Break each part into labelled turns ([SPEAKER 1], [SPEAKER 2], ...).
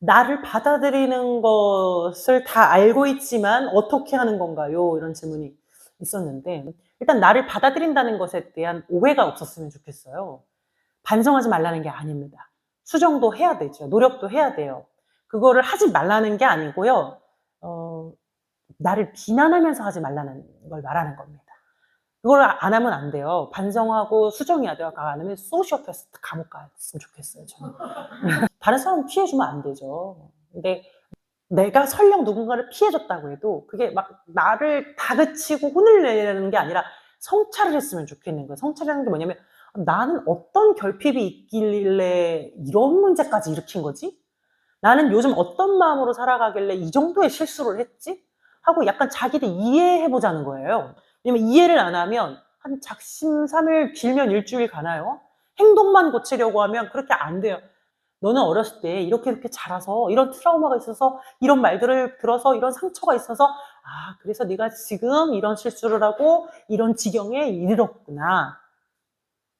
[SPEAKER 1] 나를 받아들이는 것을 다 알고 있지만 어떻게 하는 건가요? 이런 질문이 있었는데 일단 나를 받아들인다는 것에 대한 오해가 없었으면 좋겠어요. 반성하지 말라는 게 아닙니다. 수정도 해야 되죠. 노력도 해야 돼요. 그거를 하지 말라는 게 아니고요. 어, 나를 비난하면서 하지 말라는 걸 말하는 겁니다. 그걸 안 하면 안 돼요. 반성하고 수정해야 돼요. 안 하면 소시오패스트 감옥 갔으면 좋겠어요. 저는. 다른 사람 피해주면 안 되죠. 근데 내가 설령 누군가를 피해줬다고 해도 그게 막 나를 다그치고 혼을 내는 게 아니라 성찰을 했으면 좋겠는 거예요. 성찰이라는 게 뭐냐면 나는 어떤 결핍이 있길래 이런 문제까지 일으킨 거지? 나는 요즘 어떤 마음으로 살아가길래 이 정도의 실수를 했지? 하고 약간 자기를 이해해보자는 거예요. 왜냐면 이해를 안 하면 한 작심 삼일 길면 일주일 가나요? 행동만 고치려고 하면 그렇게 안 돼요. 너는 어렸을 때 이렇게 이렇게 자라서 이런 트라우마가 있어서 이런 말들을 들어서 이런 상처가 있어서 아 그래서 네가 지금 이런 실수를 하고 이런 지경에 이르렀구나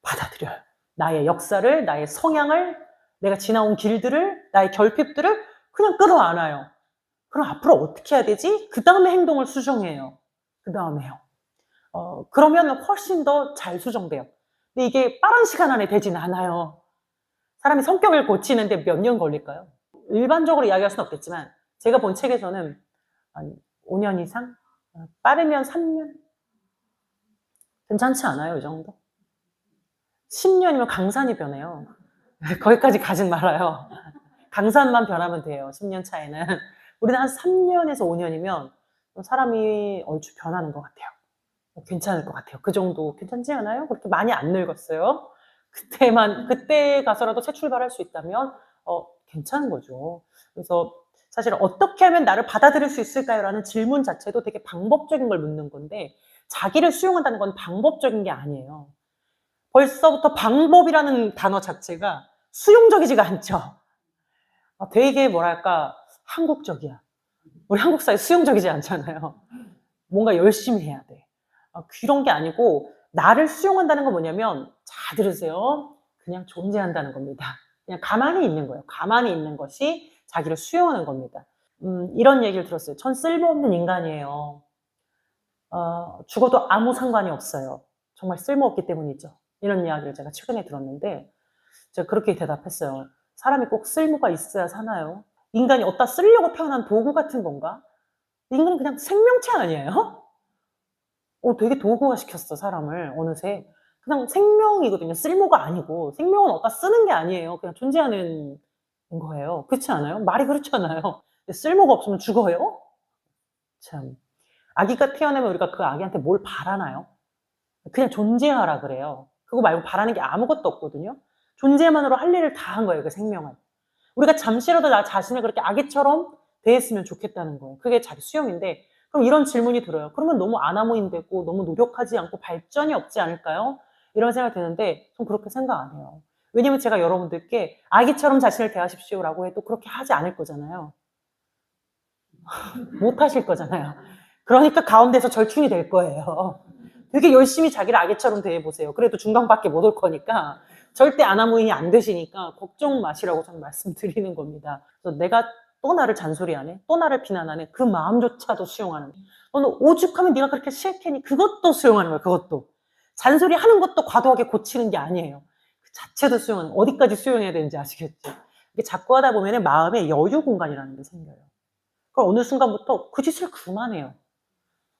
[SPEAKER 1] 받아들여요. 나의 역사를 나의 성향을 내가 지나온 길들을 나의 결핍들을 그냥 끌어안아요. 그럼 앞으로 어떻게 해야 되지? 그 다음에 행동을 수정해요. 그 다음에요. 어, 그러면 훨씬 더 잘 수정돼요. 근데 이게 빠른 시간 안에 되지는 않아요. 사람이 성격을 고치는데 몇 년 걸릴까요? 일반적으로 이야기할 수는 없겠지만 제가 본 책에서는 한 5년 이상? 어, 빠르면 3년? 괜찮지 않아요, 이 정도? 10년이면 강산이 변해요. 거기까지 가진 말아요. 강산만 변하면 돼요, 10년 차에는. 우리는 한 3년에서 5년이면 사람이 얼추 변하는 것 같아요. 괜찮을 것 같아요. 그 정도 괜찮지 않아요? 그렇게 많이 안 늙었어요. 그때만 그때 가서라도 새 출발할 수 있다면 어, 괜찮은 거죠. 그래서 사실 어떻게 하면 나를 받아들일 수 있을까요?라는 질문 자체도 되게 방법적인 걸 묻는 건데 자기를 수용한다는 건 방법적인 게 아니에요. 벌써부터 방법이라는 단어 자체가 수용적이지가 않죠. 아, 되게 뭐랄까 한국적이야. 우리 한국 사회 수용적이지 않잖아요. 뭔가 열심히 해야 돼. 아, 그런 게 아니고 나를 수용한다는 건 뭐냐면 잘 들으세요. 그냥 존재한다는 겁니다. 그냥 가만히 있는 거예요. 가만히 있는 것이 자기를 수용하는 겁니다. 음, 이런 얘기를 들었어요. 전 쓸모없는 인간이에요. 어, 죽어도 아무 상관이 없어요. 정말 쓸모없기 때문이죠. 이런 이야기를 제가 최근에 들었는데 제가 그렇게 대답했어요. 사람이 꼭 쓸모가 있어야 사나요? 인간이 어디다 쓰려고 태어난 도구 같은 건가? 인간은 그냥 생명체 아니에요? 어, 되게 도구화 시켰어, 사람을, 어느새. 그냥 생명이거든요. 쓸모가 아니고. 생명은 어디다 쓰는 게 아니에요. 그냥 존재하는 거예요. 그렇지 않아요? 말이 그렇잖아요. 쓸모가 없으면 죽어요? 참. 아기가 태어나면 우리가 그 아기한테 뭘 바라나요? 그냥 존재하라 그래요. 그거 말고 바라는 게 아무것도 없거든요. 존재만으로 할 일을 다 한 거예요, 그 생명은. 우리가 잠시라도 나 자신을 그렇게 아기처럼 대했으면 좋겠다는 거예요. 그게 자기 수용인데, 그럼 이런 질문이 들어요. 그러면 너무 아나무인 되고 너무 노력하지 않고 발전이 없지 않을까요? 이런 생각이 드는데, 전 그렇게 생각 안 해요. 왜냐면 제가 여러분들께 아기처럼 자신을 대하십시오라고 해도 그렇게 하지 않을 거잖아요. 못 하실 거잖아요. 그러니까 가운데서 절충이 될 거예요. 되게 열심히 자기를 아기처럼 대해보세요. 그래도 중간밖에 못 올 거니까 절대 아나무인이 안 되시니까 걱정 마시라고 저는 말씀드리는 겁니다. 그래서 내가 또 나를 잔소리하네, 또 나를 비난하네, 그 마음조차도 수용하는. 너는 오죽하면 네가 그렇게 싫겠니? 그것도 수용하는 거야, 그것도. 잔소리하는 것도 과도하게 고치는 게 아니에요. 그 자체도 수용하는, 어디까지 수용해야 되는지 아시겠죠? 이게 자꾸 하다 보면 마음에 여유 공간이라는 게 생겨요. 그럼 어느 순간부터 그 짓을 그만해요.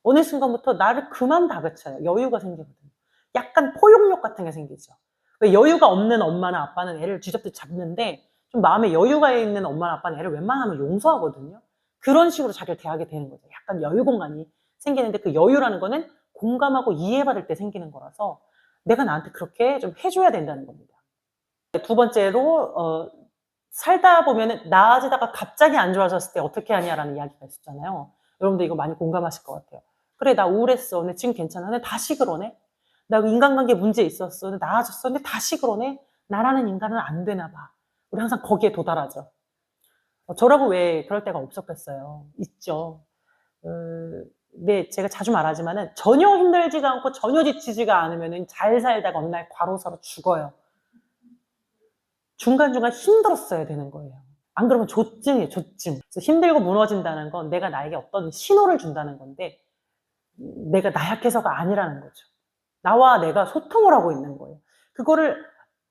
[SPEAKER 1] 어느 순간부터 나를 그만 다그쳐요. 여유가 생기거든요. 약간 포용력 같은 게 생기죠. 왜 여유가 없는 엄마나 아빠는 애를 쥐잡듯 잡는데 좀 마음에 여유가 있는 엄마나 아빠는 애를 웬만하면 용서하거든요. 그런 식으로 자기를 대하게 되는 거죠. 약간 여유 공간이 생기는데 그 여유라는 거는 공감하고 이해받을 때 생기는 거라서 내가 나한테 그렇게 좀 해줘야 된다는 겁니다. 두 번째로 어, 살다 보면은 나아지다가 갑자기 안 좋아졌을 때 어떻게 하냐라는 이야기가 있었잖아요. 여러분들 이거 많이 공감하실 것 같아요. 그래 나 우울했어. 근데 지금 괜찮아. 근데 다시 그러네. 나 인간관계 문제 있었어. 근데 나아졌어. 근데 다시 그러네. 나라는 인간은 안 되나 봐. 우리 항상 거기에 도달하죠. 어, 저라고 왜 그럴 때가 없었겠어요. 있죠. 어, 근데 제가 자주 말하지만은 전혀 힘들지가 않고 전혀 지치지가 않으면은 잘 살다가 어느 날 과로사로 죽어요. 중간중간 힘들었어야 되는 거예요. 안 그러면 조증이에요, 조증. 힘들고 무너진다는 건 내가 나에게 어떤 신호를 준다는 건데, 내가 나약해서가 아니라는 거죠. 나와 내가 소통을 하고 있는 거예요. 그거를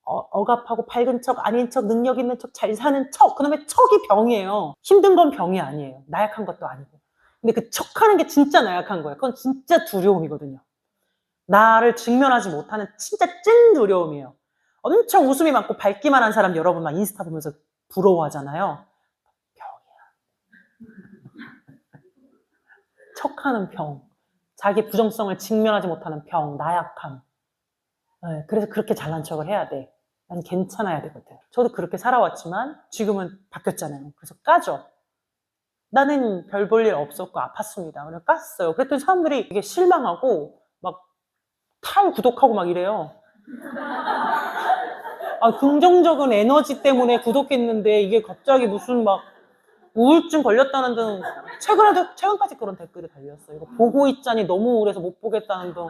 [SPEAKER 1] 어, 억압하고 밝은 척, 아닌 척, 능력 있는 척, 잘 사는 척, 그놈의 척이 병이에요. 힘든 건 병이 아니에요. 나약한 것도 아니고. 근데 그 척하는 게 진짜 나약한 거예요. 그건 진짜 두려움이거든요. 나를 직면하지 못하는 진짜 찐 두려움이에요. 엄청 웃음이 많고 밝기만 한 사람 여러분 막 인스타 보면서 부러워하잖아요. 병이야. 척하는 병. 자기 부정성을 직면하지 못하는 병, 나약함. 네, 그래서 그렇게 잘난 척을 해야 돼. 난 괜찮아야 되거든. 저도 그렇게 살아왔지만 지금은 바뀌었잖아요. 그래서 까죠. 나는 별 볼 일 없었고 아팠습니다. 그래서 깠어요. 그랬더니 사람들이 이게 실망하고 막 탈 구독하고 막 이래요. 아, 긍정적인 에너지 때문에 구독했는데 이게 갑자기 무슨 막 우울증 걸렸다는 등 최근에도 최근까지 그런 댓글이 달렸어요. 이거 보고 있자니 너무 우울해서 못 보겠다는 등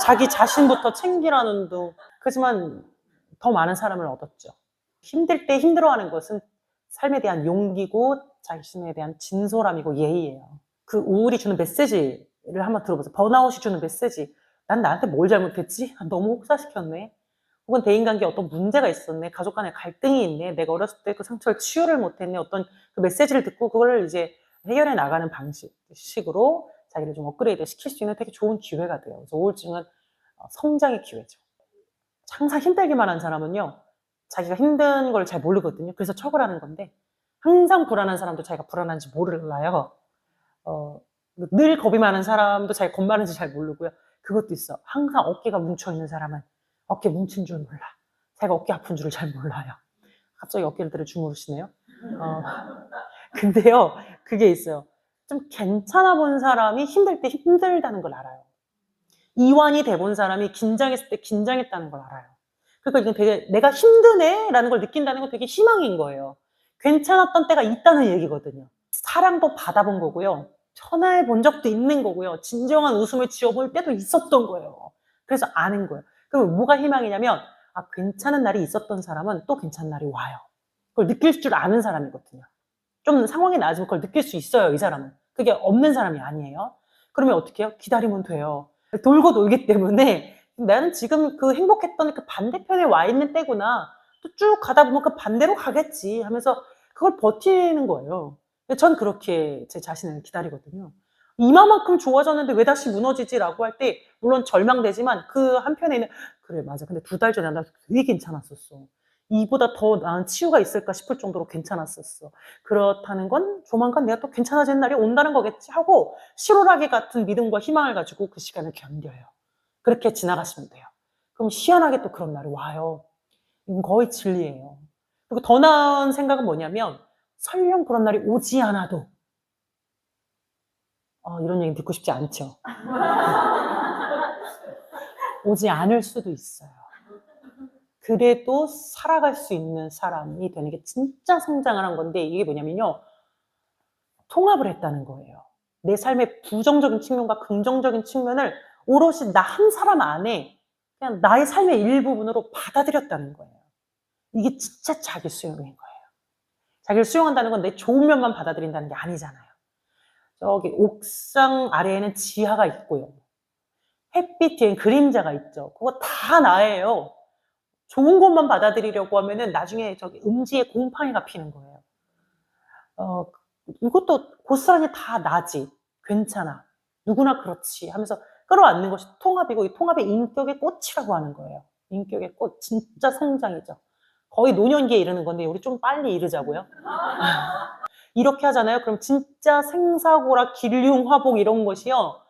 [SPEAKER 1] 자기 자신부터 챙기라는 등 그렇지만 더 많은 사람을 얻었죠. 힘들 때 힘들어하는 것은 삶에 대한 용기고 자신에 대한 진솔함이고 예의예요. 그 우울이 주는 메시지를 한번 들어보세요. 번아웃이 주는 메시지. 난 나한테 뭘 잘못했지? 아, 너무 혹사시켰네. 혹은 대인관계에 어떤 문제가 있었네. 가족 간에 갈등이 있네. 내가 어렸을 때 그 상처를 치유를 못했네. 어떤 그 메시지를 듣고 그걸 이제 해결해 나가는 방식으로 자기를 좀 업그레이드 시킬 수 있는 되게 좋은 기회가 돼요. 그래서 우울증은 어, 성장의 기회죠. 항상 힘들기만 한 사람은요. 자기가 힘든 걸 잘 모르거든요. 그래서 척을 하는 건데 항상 불안한 사람도 자기가 불안한지 몰라요. 어, 늘 겁이 많은 사람도 자기가 겁 많은지 잘 모르고요. 그것도 있어. 항상 어깨가 뭉쳐있는 사람은 어깨 뭉친 줄 몰라. 자기가 어깨 아픈 줄을 잘 몰라요. 갑자기 어깨를 들어 주무르시네요. 어, 근데요, 그게 있어요. 좀 괜찮아 본 사람이 힘들 때 힘들다는 걸 알아요. 이완이 돼 본 사람이 긴장했을 때 긴장했다는 걸 알아요. 그러니까 이건 되게 내가 힘드네 라는 걸 느낀다는 건 되게 희망인 거예요. 괜찮았던 때가 있다는 얘기거든요. 사랑도 받아본 거고요. 전화해 본 적도 있는 거고요. 진정한 웃음을 지어볼 때도 있었던 거예요. 그래서 아는 거예요. 그럼 뭐가 희망이냐면, 아, 괜찮은 날이 있었던 사람은 또 괜찮은 날이 와요. 그걸 느낄 줄 아는 사람이거든요. 좀 상황이 나아지면 그걸 느낄 수 있어요, 이 사람은. 그게 없는 사람이 아니에요. 그러면 어떻게 해요? 기다리면 돼요. 돌고 돌기 때문에 나는 지금 그 행복했던 그 반대편에 와 있는 때구나. 또 쭉 가다 보면 그 반대로 가겠지 하면서 그걸 버티는 거예요. 전 그렇게 제 자신을 기다리거든요. 이만큼 좋아졌는데 왜 다시 무너지지라고 할 때 물론 절망되지만 그 한편에는 그래 맞아. 근데 두 달 전에 나 되게 괜찮았었어. 이보다 더 나은 치유가 있을까 싶을 정도로 괜찮았었어. 그렇다는 건 조만간 내가 또 괜찮아지는 날이 온다는 거겠지 하고 실오라기 같은 믿음과 희망을 가지고 그 시간을 견뎌요. 그렇게 지나가시면 돼요. 그럼 희한하게 또 그런 날이 와요. 이건 거의 진리예요. 그리고 더 나은 생각은 뭐냐면 설령 그런 날이 오지 않아도 어, 이런 얘기 듣고 싶지 않죠. 오지 않을 수도 있어요. 그래도 살아갈 수 있는 사람이 되는 게 진짜 성장을 한 건데 이게 뭐냐면요. 통합을 했다는 거예요. 내 삶의 부정적인 측면과 긍정적인 측면을 오롯이 나 한 사람 안에 그냥 나의 삶의 일부분으로 받아들였다는 거예요. 이게 진짜 자기 수용인 거예요. 자기를 수용한다는 건 내 좋은 면만 받아들인다는 게 아니잖아요. 저기 옥상 아래에는 지하가 있고요. 햇빛 뒤엔 그림자가 있죠. 그거 다 나예요. 좋은 것만 받아들이려고 하면은 나중에 저기 음지에 곰팡이가 피는 거예요. 어, 이것도 고스란히 다 나지. 괜찮아. 누구나 그렇지. 하면서 끌어안는 것이 통합이고 이 통합의 인격의 꽃이라고 하는 거예요. 인격의 꽃. 진짜 성장이죠. 거의 노년기에 이르는 건데 우리 좀 빨리 이르자고요. 이렇게 하잖아요. 그럼 진짜 생사고라 길흉 화복 이런 것이요.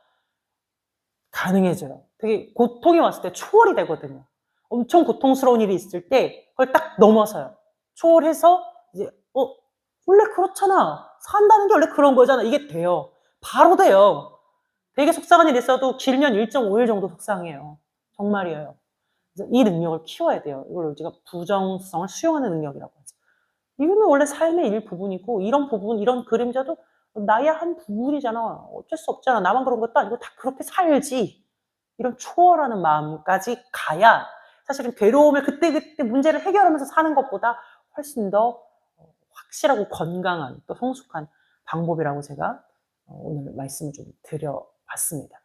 [SPEAKER 1] 가능해져요. 되게 고통이 왔을 때 초월이 되거든요. 엄청 고통스러운 일이 있을 때 그걸 딱 넘어서요. 초월해서 이제 어 원래 그렇잖아. 산다는 게 원래 그런 거잖아. 이게 돼요. 바로 돼요. 되게 속상한 일 있어도 길면 1.5일 정도 속상해요. 정말이에요. 이 능력을 키워야 돼요. 이걸 우리가 부정성을 수용하는 능력이라고 하죠. 이거는 원래 삶의 일 부분이고 이런 부분, 이런 그림자도 나의 한 부분이잖아. 어쩔 수 없잖아. 나만 그런 것도 아니고 다 그렇게 살지. 이런 초월하는 마음까지 가야 사실은 괴로움을 그때그때 문제를 해결하면서 사는 것보다 훨씬 더 확실하고 건강한 또 성숙한 방법이라고 제가 어, 오늘 말씀을 좀 드려봤습니다.